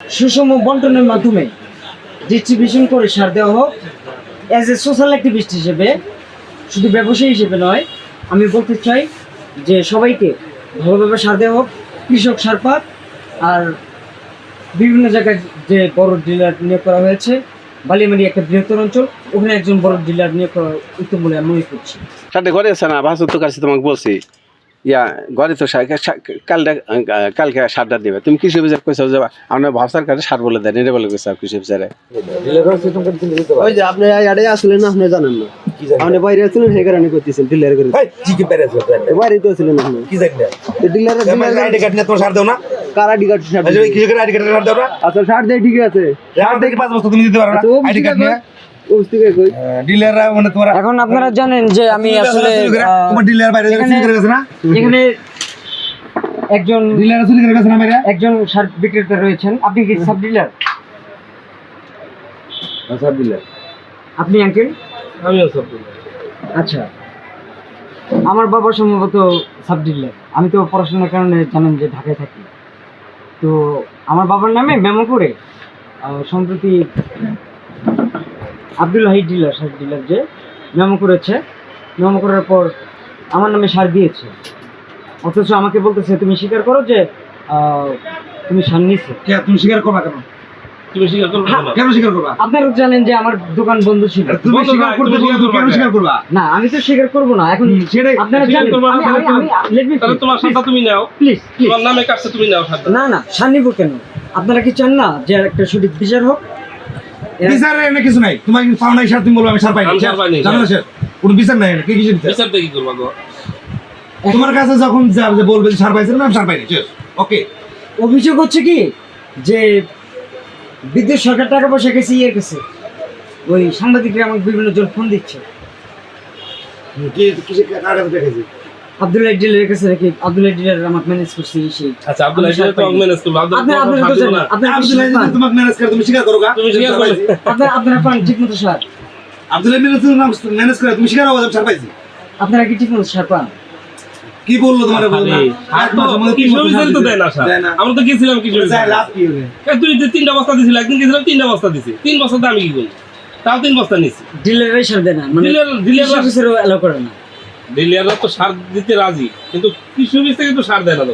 সুষম বন্টনের মাধ্যমে ডিস্ট্রিবিউশন করে সার দেওয়া হোক অ্যাজ এ সোশ্যাল অ্যাক্টিভিস্ট হিসেবে, শুধু ব্যবসায়ী হিসেবে নয়, আমি বলতে চাই যে সবাইকে ভালোভাবে সার দেওয়া হোক, কৃষক সার পাক, আর বিভিন্ন জায়গায় যে বড় ডিলার নিয়োগ করা হয়েছে বালিমারি একটা বৃহত্তর অঞ্চল, ওখানে একজন বড় ডিলার নিয়োগ করা উত্তম বলে আমি মনে করছি। সাথে না কাছে তোমাকে বলছি। ইয়া ঘরে তো কালটা কালকে সারটা দেবে। তুমি কৃষি অফিসার কইছো যে আমরা ভাবসার কাছে সার বলে দেন এটা বলে কইছো কৃষি অফিসারে ওই যে আপনি আড়ে আসলেন না আপনি জানেন না। আপনি বাইরে আছিলেন সেই কারণে করতেছেন ডিলার করে। কি কি বাইরে তো ছিলেন আপনি। ডিলার আইডি কার্ড নিয়ে তোমার সার দাও না। কার আইডি কার্ড সার আচ্ছা, ওই কৃষকের আইডি কার্ডের সার দাও না। আচ্ছা সার দেয় ঠিক আছে। সার দেখে পাঁচ বছর তুমি দিতে পারো না? আচ্ছা, আইডি কার্ড নিয়ে? ডিলাররা মানে তোমার এখন আপনারা জানেন যে আমি আসলে তোমার ডিলার বাইরে চুরি গেছে না? এখানে একজন ডিলার চুরি গেছে না বাইরে? একজন সার বিক্রেতা রয়েছেন। আপনি কি সাব ডিলার আপনি আঙ্কেল আমিও সব আচ্ছা। আমার বাবা সম্ভবত সাব ডিলার আমি তো পড়াশোনার কারণে জানেন যে ঢাকায় থাকি। তো আমার বাবার নামে মেমো করে সম্প্রতি আব্দুল হাই ডিলার সার ডিলার যে মেমো করেছে। মেমো করার পর আমার নামে সার দিয়েছে। অথচ আমাকে বলতেছে তুমি স্বীকার করো যে আহ, তুমি সার নিয়েছো? তুমি স্বীকার করবা কেন? তুমি স্বীকার করবে। কেন স্বীকার করবা? আপনারা জানেন যে আমার দোকান বন্ধ ছিল। তুমি স্বীকার করতে তুমি বলছো, স্বীকার কেন স্বীকার করবা? না আমি তো স্বীকার করব না। এখন আপনারা জানেন করবা না, আমি- তাহলে আমি- আমি- let me তাহলে finish, তোমার সাথে তুমি নাও। please, please। তোমার নামে কাটছে তুমি নাও না না সার কেন? আপনারা কি চান না যে একটা সঠিক বিচার হোক? বিচার এনে কিছু নাই। তোমার পাও নাই সার তুমি বলব আমি সার পাইনি সার পাইনি, জানো স্যার কোনো বিচার নাই কি কিছু বিচার? করবা গো? তোমার কাছে যখন যা- যে বলবে পাইছে না আমি সার পাইনি ওকে। অভিযোগ হচ্ছে কি যে বিদ্যুৎ সরকার টাকা পয়সা গেছে ইয়ের কাছে ওই সাংবাদিকরা আমাকে বিভিন্ন জন ফোন দিচ্ছে। কি দেখেছি আব্দুল্লাহ ডিলারের কাছে নাকি আব্দুল্লাহ ডিলার আমাকে ম্যানেজ করছে সেই আচ্ছা আব্দুল্লাহ আমি তো ম্যানেজ করব আপনি আব্দুল্লাহ আপনারা তো জানেন না কি আব্দুল্লাহ সার তোমাকে ম্যানেজ করে তুমি স্বীকার করো তুমি স্বীকার করো। আপনারা আপনারা পান ম্যানেজ করে তুমি স্বীকার পাইছি আপনারা কি পান বলল তোমার আর তো মাসের মধ্যে তিন কৃষি বছর অফিসার তো দেয় না সার আমরা তো গেছিলাম কৃষি লাভ কি হবে? তুই যে তিনটা বস্তা দিছিল একদিন গেছিলাম তিনটা বস্তা দিছি তিন বস্তা আমি কি করি তাও তিন বস্তা নিছি না মানে ডিলার ডিলার অফিসারও করে না ডিলাররা তো সার দিতে রাজি, কিন্তু কৃষি অফিস থেকে তো সার দেয় না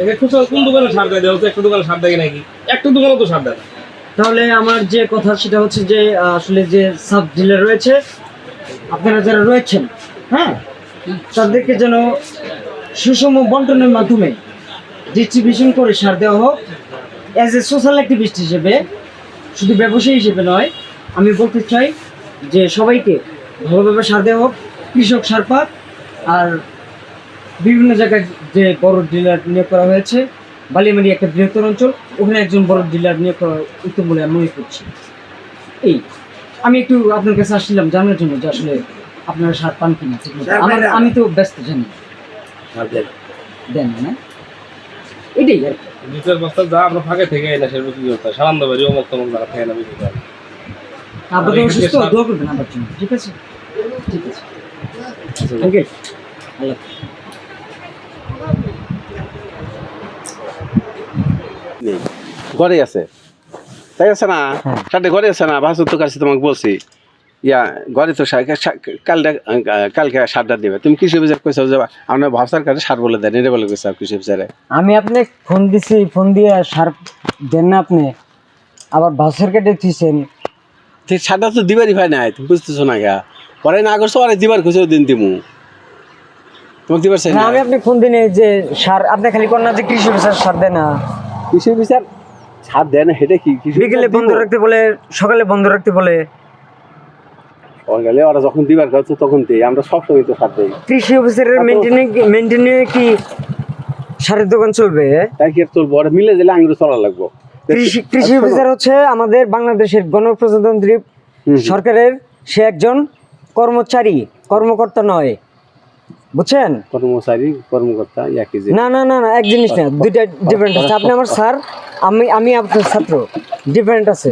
এখানে খুচরা কোন দোকানে সার দেয়? দেওয়া একটা দোকানে সার দেয় নাকি? একটা দোকানে তো সার দেয় না। তাহলে আমার যে কথা সেটা হচ্ছে যে, আসলে যে সাব ডিলার রয়েছে, আপনারা যারা রয়েছেন হ্যাঁ তাদেরকে যেন সুষম বন্টনের মাধ্যমে ডিস্ট্রিবিউশন করে সার দেওয়া হোক অ্যাজ এ সোশ্যাল অ্যাক্টিভিস্ট হিসেবে, শুধু ব্যবসায়ী হিসেবে নয়, আমি বলতে চাই যে সবাইকে ভালোভাবে সার দেওয়া হোক কৃষক সার পাক আর বিভিন্ন জায়গায় যে বড় ডিলার নিয়োগ করা হয়েছে বালিমারি একটা বৃহত্তর অঞ্চল ওখানে একজন বড় ডিলার নিয়োগ করা উত্তম বলে আমি মনে করছি। এই আমি একটু আপনার কাছে আসছিলাম জানার জন্য যে আসলে আপনারা সার পান কিনা ঠিক আমার আমি তো ব্যস্ত জানি। দেন। না এটাই আর কি। বস্তা যা আমরা ফাঁকে থেকে এনে সেটা বিক্রি করতে সারান্দ বাড়ি অমুক তমুক জায়গা থেকে এনে বিক্রি করতে আপনাদের সার- দোয়া করবেন আমার জন্য ঠিক আছে? ঠিক আছে। আল্লাহ ঘরে আছে। তাই আছে না? সাথে ঘরে আছে না? ভাসুর তো কাছে তোমাকে বলছি। ইয়া ঘরে তো কালটা কালকে সারটা দেবে। তুমি কৃষি অফিসার কইছো যে আমরা ভাবসার কাছে সার বলে দেন এটা বলে কইছো কৃষি অফিসারে। আমি আপনি ফোন দিছি ফোন দিয়ে সার দেন না আপনি। আবার বাসের কেটে দিয়েছেন ঠিক সারটা তো দিবারই ভাই নাই তুমি বুঝতেছো না গা। পরে না করছ আরে দিবার দিন দিমু। তোমাকে দিবার চাই না আমি আপনি ফোন দিনে যে সার আপনি খালি কোন না যে কৃষি অফিসার সার দেয় না। কৃষি অফিসার সার দেয় না সেটা কি? বিকেলে বন্ধ রাখতে বলে সকালে বন্ধ রাখতে বলে। গেলে ওরা যখন দিবার কথা তখন দেই আমরা সবসময় তো সার দেই। কৃষি অফিসারের মেনটেনে মেনটেনে কি সারের দোকান চলবে? তাই কি চলবো? ওরা মিলে দিলে আঙুলে চলা লাগবো। কৃষি কৃষি অফিসার হচ্ছে আমাদের বাংলাদেশের গণপ্রজাতন্ত্রী সরকারের সে একজন কর্মচারী কর্মকর্তা নয়। বুঝছেন? কর্মচারী কর্মকর্তা একই যে না না না না এক জিনিস না দুইটা ডিফারেন্ট আছে। আপনি আমার স্যার আমি আমি আপনার ছাত্র ডিফারেন্ট আছে।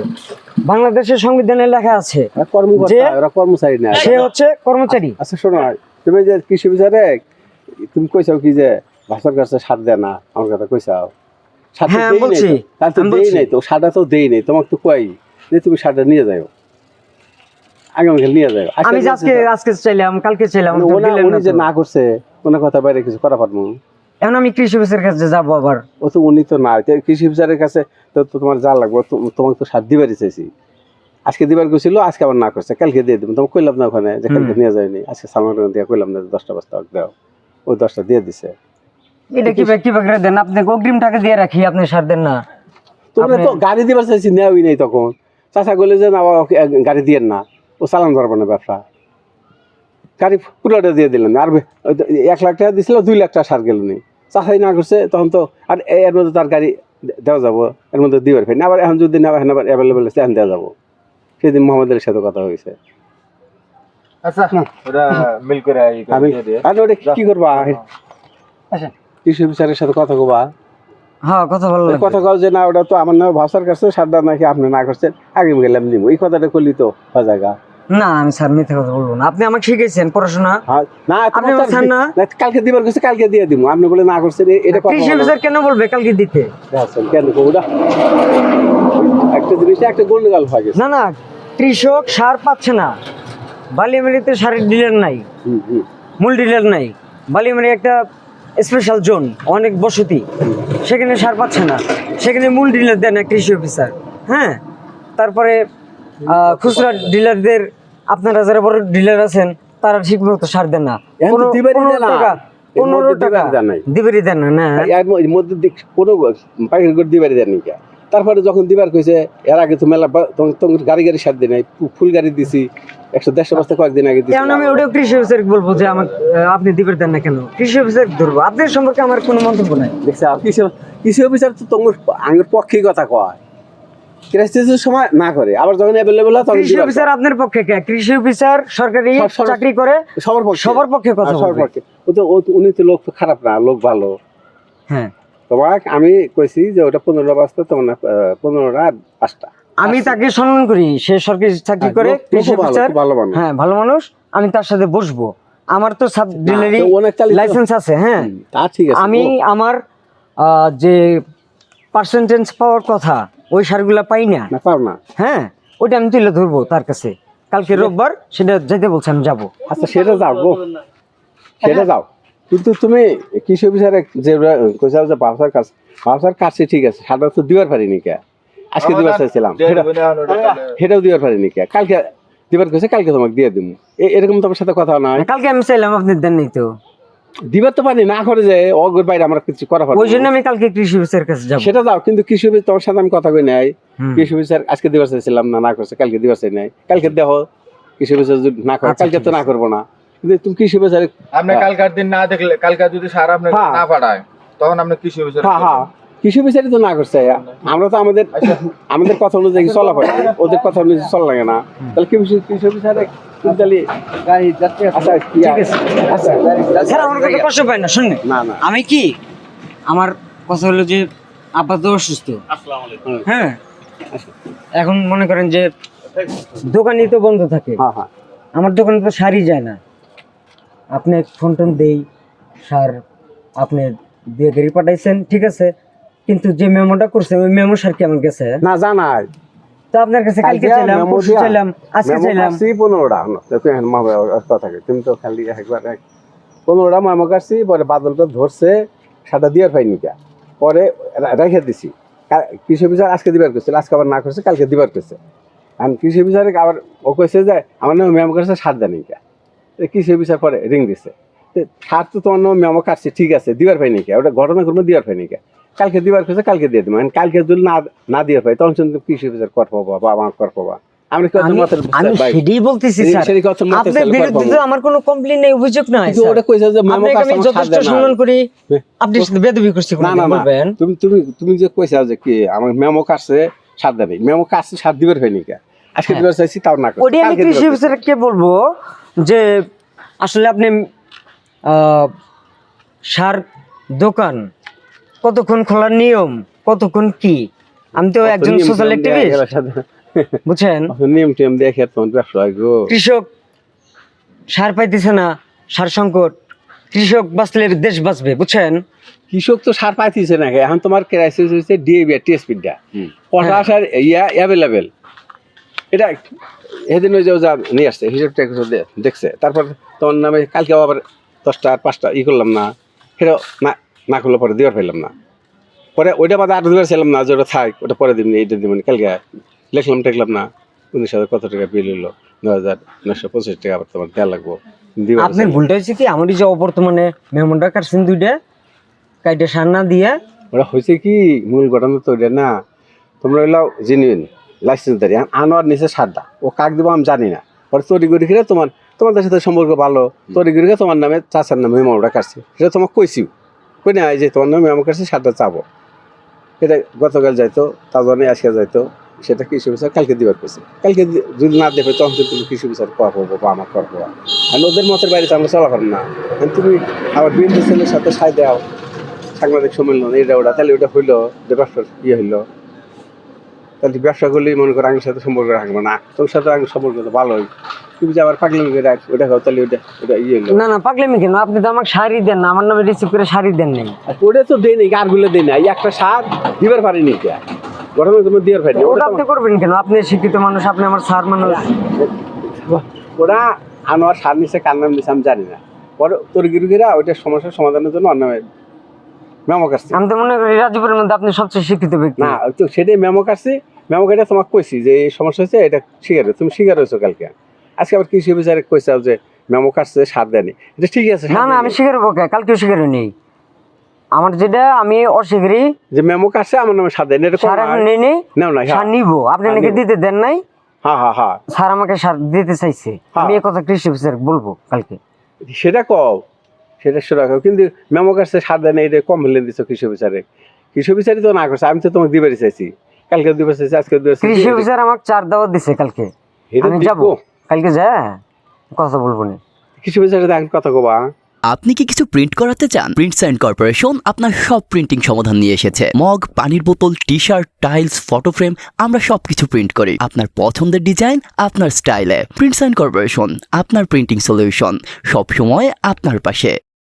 বাংলাদেশের সংবিধানে লেখা আছে ওরা কর্মকর্তা ওরা কর্মচারী না সে হচ্ছে কর্মচারী। আচ্ছা শোনো তুমি যে কৃষি বিচারে তুমি কইছাও কি যে ভাষার কাছে সার দেয় না? আমার কথা কইছাও। সার হ্যাঁ, দেই নাই তো। সারটা তো দেই নাই। তোমাকে তো কই যে তুমি সারটা নিয়ে যাও আগামীকাল নিয়ে যাও আমি আজকে আজকে চাইলাম কালকে চাইলাম তো ওনা দিলেন উনি যে না করছে ওনার কথা বাইরে কিছু করা পারব। এখন আমি কৃষি অফিসের কাছে যাব আবার। ও তো উনি তো না কৃষি অফিসারের কাছে তো তো তোমার যা লাগবে তোমাকে তো সার দিবারই চাইছি। আজকে দিবার গেছিল আজকে আবার না করছে। কালকে দিয়ে দেবো। তোমাকে কইলাম না ওখানে যে কালকে নিয়ে যায়নি। আজকে সালমান দিয়ে কইলাম না দশটা বস্তা দাও। ওই দশটা দিয়ে দিছে। এটা করে দেন? আপনি অগ্রিম টাকা দিয়ে রাখি আপনি সার দেন না। তোমরা তো গাড়ি দিবার চাইছি নেওয়াই নাই তখন। চাষা বলে যে না গাড়ি দিয়ে না। ও চালান পারব না ব্যবসা। গাড়ি পুরোটা দিয়ে দিলেন। আর এক লাখ টাকা দিছিল দুই লাখ টাকা সার গেল নি। চাষাই না করছে তখন তো আর এর মধ্যে তার গাড়ি দেওয়া যাব এর মধ্যে দিবার ফের। আবার এখন যদি না আবার অ্যাভেলেবেল আছে এখন দেওয়া যাব। সেদিন মোহাম্মদের সাথে কথা হয়েছে। আচ্ছা মিল করে আর ওটা কি করবা? আচ্ছা। কৃষি বিচারের সাথে কথা কবা। হ্যাঁ কথা ভালো কথা কও যে না ওটা তো আমার নামে ভাষার কাছে নাকি আপনি না করছেন আগে গেলাম নিব এই কথাটা করলি তো না আমি স্যার মিথ্যে কথা বলব না। আপনি আমাকে শিখেছেন পড়াশোনা। হ্যাঁ, না আপনি না? কালকে দিবার কাছে কালকে দিয়ে দিব আপনি বলে না করছেন এটা কথা কেন বলবে কালকে দিতে? কেন একটা জিনিস একটা গন্ডগোল হয়ে গেছে। না না কৃষক সার পাচ্ছে না। বালিয়ামারিতে সারের ডিলার নাই। মূল ডিলার নাই। বালিয়ামারি একটা স্পেশাল জোন অনেক বসতি। সেখানে সার পাচ্ছে না। সেখানে মূল ডিলার দেয় না কৃষি অফিসার। হ্যাঁ? তারপরে খুচরা ডিলারদের আপনারা যারা বড় ডিলার আছেন তারা ঠিক মতো সার দেন না। পনেরো- না। টাকা দিবার দেন না না। কোনো পাখির করে দিবার দেয়নি কে? তারপরে যখন দিবার কইছে এর আগে তো মেলা তখন গাড়ি গাড়ি সার দিই নাই ফুল গাড়ি দিছি একশো দেড়শো বস্তা কয়েকদিন আগে দিছি। আমি ওটাও কৃষি অফিসার বলব যে আমার আপনি দিবের দেন না কেন? কৃষি অফিসার ধরবো। আপনার সম্পর্কে আমার কোনো মন্তব্য নাই। দেখছে কৃষি কৃষি অফিসার তো তোমার আঙ্গের পক্ষেই কথা কয়। সময় না করে আবার যখন অ্যাভেলেবল হয় তখন কৃষি দিবার অফিসার আপনার পক্ষে কে? কৃষি অফিসার সরকারি সব- সব- চাকরি করে সবার পক্ষে। সবার পক্ষে কথা সবার পক্ষে। ও তো উনি তো লোক খারাপ না লোক ভালো। হ্যাঁ। তোমাক আমি কইছি যে ওটা পনেরোটা বাজতে তোমার না পনেরোটা আর পাঁচটা। আমি তাকে সম্মান করি সে সরকারি চাকরি করে ভালো মানুষ। হ্যাঁ ভালো মানুষ। আমি তার সাথে বসবো। আমার তো সাব ডিলারি লাইসেন্স আছে হ্যাঁ। তা ঠিক আছে আমি আমার আহ, যে পার্সেন্টেজ পাওয়ার কথা ওই সারগুলা পাই না। না পাও না। হ্যাঁ ওটা আমি তুলে ধরবো তার কাছে। কালকে রোববার সেটা যেতে বলছে আমি যাব। আচ্ছা সেটা যাও গো। সেটা যাও। কিন্তু তুমি কৃষি অফিসারে যে কইসাও যে বাবসার কাছে বাবসার কাছে ঠিক আছে সাদা তো দিবার পারিনি কে? আজকে দিবার চাইছিলাম। সেটা- সেটাও দিবার পারিনি কে? কালকে দিবার কইছে কালকে তোমাকে দিয়ে দিব এরকম তোমার সাথে কথা নয় কালকে আমি চাইলাম আপনি দেন নাই তো। দিবার তো পারি না করে যে অগর বাইরে আমরা কিছু করা পারব ওই জন্য আমি কালকে কৃষি অফিসের কাছে যাব। সেটা যাও কিন্তু কৃষি অফিস তোমার সাথে আমি কথা কই নাই। কৃষি অফিসার আজকে দিবার চাইছিলাম না না করছে কালকে দিবার চাই নাই। কালকে দেখো কৃষি অফিসার যদি না করে আচ্ছা, কালকে তো না করব না। তুমি কৃষি অফিসারে আপনি কালকার দিন না দেখলে কালকা যদি সার আপনি হ্যাঁ। না পাঠায় তখন আপনি কৃষি অফিসার হ্যাঁ হ্যাঁ। কৃষি অফিসারই তো না করছে আমরা তো আমাদের আমাদের কথা অনুযায়ী চলা পারি ওদের কথা অনুযায়ী চলা লাগে না। তাহলে কৃষি কৃষি গাড়ি যাচ্ছে। আচ্ছা ঠিক আছে। আচ্ছা। স্যার আমার কথা কষ্ট পায় না শুনুন। না না। আমি কি? আমার কথা হলো যে আব্বা তো অসুস্থ। আসসালামু আলাইকুম হ্যাঁ। এখন মনে করেন যে দোকানই তো বন্ধ থাকে। হ্যাঁ হ্যাঁ। আমার দোকানে তো সারই যায় না। আপনি ফোন টোন দেই স্যার আপনি দিয়ে গাড়ি পাঠাইছেন ঠিক আছে? কিন্তু যে মেমোটা করছেন ওই মেমো সার কি আমার গেছে? না জানাই। তো আপনার কাছে কালকে চাইলাম পরশু চাইলাম আজকে চাইলাম। এখন কথা তুমি তো খালি একবার এক পনেরোটা মামা কাটছি পরে বাদলটা ধরছে সাদা দিয়ার পাইনি কা। পরে রেখে দিছি। কৃষি অফিসার আজকে দিবার করছে আজকে আবার না করছে কালকে দিবার করছে আর কৃষি অফিসারে আবার ও কইছে যে আমার নামে মেমো কাটছে সার দেনি কা। তো কৃষি অফিসার পরে? রিং দিছে। সার তো তোমার নামে মেমো কাটছে ঠিক আছে দিবার পাইনি কা ওটা ঘটনা করব দিবার পাইনি কা কালকে দিবার করছে কালকে দিয়ে দেবো। কালকে যদি না না দিবার পাই তখন শুনতে কৃষি অফিসার কর পাবা বা আমার কর পাবা। আমি কি? সেটাই বলতেছি সেই- স্যার। সেই কথা মতে আপনার বিরুদ্ধে আমার কোনো কমপ্লেন নেই অভিযোগ নাই ওটা কইছে যে মেমো আমি যথেষ্ট সম্মান করি। আপনি বেদবি করছি না না না। তুমি তুমি তুমি যে কইছা যে কি আমার মেমো কাছে সাত দেবে মেমো কাছে সাত দিবার হয়নি কা আজকে হ্যাঁ। দিবার চাইছি তাও না। আমি কৃষি করছে। বলব যে আসলে আপনি সার দোকান কতক্ষণ খোলার নিয়ম কতক্ষণ কি? আমি তো একজন সোশ্যাল অ্যাক্টিভিস্ট বুঝছেন? নিয়ম টিয়ম দেখে তোমার ব্যবসা হয় গো। কৃষক সার পাইতেছে না সার সংকট। কৃষক বাঁচলে দেশ বাঁচবে বুঝছেন? কৃষক তো সার পাইতেছে না এখন তোমার ক্রাইসিস হচ্ছে ডিএবি টিএসপিটা পটাশ আর ইয়া অ্যাভেলেবেল এটা সেদিন ওই যে যা নিয়ে আসছে হিসাবটা একটু দেখছে। তারপর তোমার নামে কালকে আবার দশটা আর পাঁচটা ই করলাম না সেটা না না করলে পরে দেওয়ার পাইলাম না। পরে ওইটা বাদে আট দুবার ছিলাম না যে ওটা থাক ওটা পরে দিবনি এইটা দিবনি কালকে লিখলাম টেকলাম না। উনিশ হাজার কত টাকা বিল হলো নয় হাজার নয়শো পঁচিশ টাকা আবার তোমার দেওয়া লাগবো। দিবার আপনার ভুলটা হয়েছে কি? আমার যে অবর্তমানে মেহমানরা কাটছেন দুইটা কাইটে সার না দিয়ে ওরা হয়েছে কি? মূল ঘটনা তো ওইটা না। তোমরা হইলাও জেনুইন লাইসেন্সদারি আনোয়ার নিচে সারদা ও কাক দিব আমি জানি না। পরে তৈরি করে খেলে তোমার তোমাদের সাথে সম্পর্ক ভালো। তৈরি করে তোমার নামে চাচার নামে মেমোটা কাটছে। সেটা তোমাকে কইছিও কই না এই যে তোমার নামে মেমো কাটছে সারটা চাবো। এটা গতকাল যাইতো তাজনে আজকে যাইতো। সেটা কৃষি বিচার কালকে দিবার করছে কালকে যদি না দেবে তখন তুমি কৃষি বিচার করা করব বা আমার করব আর ওদের মতের বাইরে তো আমরা চলা পারব না তুমি আবার বিএনপি ছেলের সাথে সাই দাও। সাংবাদিক সম্মেলন এটা ওটা তাহলে ওটা হইল যে ইয়ে হইল। তাহলে ব্যবসা করলে মনে করো আঙ্গের সাথে সম্পর্ক রাখব না। তোর সাথে আঙ্গের সম্পর্ক তো ভালোই। তুমি যে আবার পাগলামি করে রাখ ওটা খাও তাহলে ওটা ওটা ইয়ে না না পাগলামি কেন? আপনি তো আমাকে শাড়ি দেন না আমার নামে রিসিভ করে শাড়ি দেন নাই। ওটা তো দেয় নি গারগুলো দেয় না এই একটা সার দিবার পারিনি এটা গরমে তুমি দিবার পারিনি ওটা আপনি করবেন কেন? আপনি শিক্ষিত মানুষ আপনি আমার স্যার মানুষ। ওরা আনোয়ার সার নিছে কার নাম নিছে আমি জানি না। পরে তোর গিরুগিরা ওইটা সমস্যার সমাধানের জন্য অন্য মেমো কাটছে। আমি তো মনে করি রাজীবের মধ্যে আপনি সবচেয়ে শিক্ষিত ব্যক্তি। না তো সেটাই মেমো কাটছি মেমো কাটে তোমাকে কইছি যে এই সমস্যা হয়েছে এটা হয়েছে। তুমি স্বীকার হয়েছো কালকে। আজকে আবার কৃষি বিচারে কইছাও যে মেমো কাটছে সার দেয়নি। এটা ঠিক আছে না না আমি। স্বীকার হব কালকেও স্বীকার নেই আমার যেটা আমি অস্বীকারই যে মেমো কাটছে আমার নামে সার দেয়নি। এটা সার এখন নেই নেই নাও না সার নিব। আপনি হ্যাঁ, নাকি দিতে দেন নাই? হ্যাঁ হ্যাঁ হ্যাঁ। স্যার আমাকে সার দিতে চাইছে। আমি এই কথা কৃষি অফিসার বলব কালকে। সেটা কও সেটা সেটা কও। কিন্তু মেমো কাটছে সার দেয়নি। এটা কম হলে দিচ্ছ কৃষি বিচারে কৃষি বিচারই তো না করছে আমি তো তোমাকে দিবারই চাইছি। কালকে দিবার চাইছি আজকে চাইছি কৃষি অফিসার আমাকে চার দাওয়াত দিছে কালকে। আমি। যাব। কালকে যা কথা বলব না। কৃষি বিচারে এখন কথা কবা আপনি কি কিছু প্রিন্ট করাতে চান? প্রিন্ট সাইন কর্পোরেশন আপনার সব প্রিন্টিং সমাধান নিয়ে এসেছে। মগ পানির বোতল T shirt tiles photo frame আমরা সবকিছু প্রিন্ট করি। আপনার পছন্দের ডিজাইন আপনার স্টাইলে প্রিন্ট সাইন কর্পোরেশন আপনার প্রিন্টিং সলিউশন সব সময় আপনার পাশে।